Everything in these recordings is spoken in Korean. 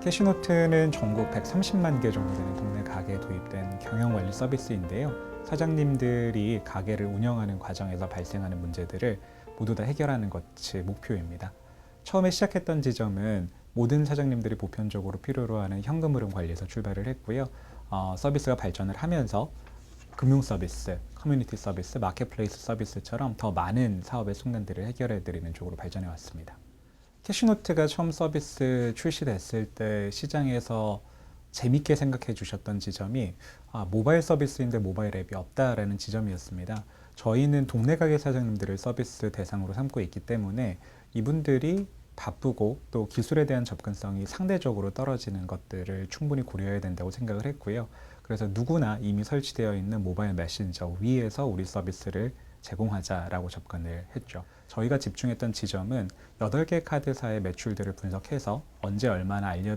캐시노트는 전국 130만 개 정도 되는 동네 가게에 도입된 경영 관리 서비스인데요. 사장님들이 가게를 운영하는 과정에서 발생하는 문제들을 모두 다 해결하는 것이 목표입니다. 처음에 시작했던 지점은 모든 사장님들이 보편적으로 필요로 하는 현금 흐름 관리에서 출발을 했고요. 어, 서비스가 발전을 하면서 금융 서비스, 커뮤니티 서비스, 마켓플레이스 서비스처럼 더 많은 사업의 숙련들을 해결해 드리는 쪽으로 발전해 왔습니다. 캐시노트가 처음 서비스 출시됐을 때 시장에서 재밌게 생각해 주셨던 지점이 아, 모바일 서비스인데 모바일 앱이 없다라는 지점이었습니다. 저희는 동네 가게 사장님들을 서비스 대상으로 삼고 있기 때문에 이분들이 바쁘고 또 기술에 대한 접근성이 상대적으로 떨어지는 것들을 충분히 고려해야 된다고 생각을 했고요. 그래서 누구나 이미 설치되어 있는 모바일 메신저 위에서 우리 서비스를 제공하자라고 접근을 했죠. 저희가 집중했던 지점은 8개 카드사의 매출들을 분석해서 언제 얼마나 알려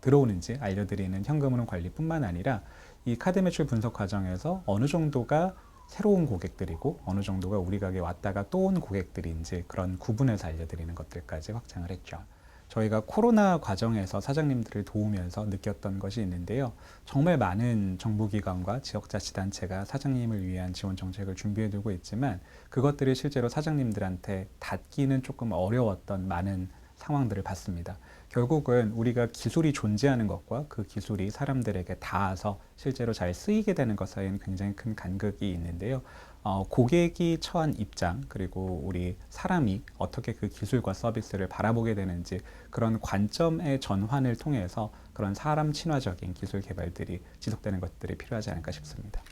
들어오는지 알려드리는 현금흐름 관리뿐만 아니라 이 카드 매출 분석 과정에서 어느 정도가 새로운 고객들이고 어느 정도가 우리 가게에 왔다가 또 온 고객들인지 그런 구분해서 알려드리는 것들까지 확장을 했죠. 저희가 코로나 과정에서 사장님들을 도우면서 느꼈던 것이 있는데요. 정말 많은 정부기관과 지역자치단체가 사장님을 위한 지원 정책을 준비해두고 있지만 그것들이 실제로 사장님들한테 닿기는 조금 어려웠던 많은 상황들을 봤습니다. 결국은 우리가 기술이 존재하는 것과 그 기술이 사람들에게 닿아서 실제로 잘 쓰이게 되는 것 사이에는 굉장히 큰 간극이 있는데요. 어, 고객이 처한 입장 그리고 우리 사람이 어떻게 그 기술과 서비스를 바라보게 되는지 그런 관점의 전환을 통해서 그런 사람 친화적인 기술 개발들이 지속되는 것들이 필요하지 않을까 싶습니다.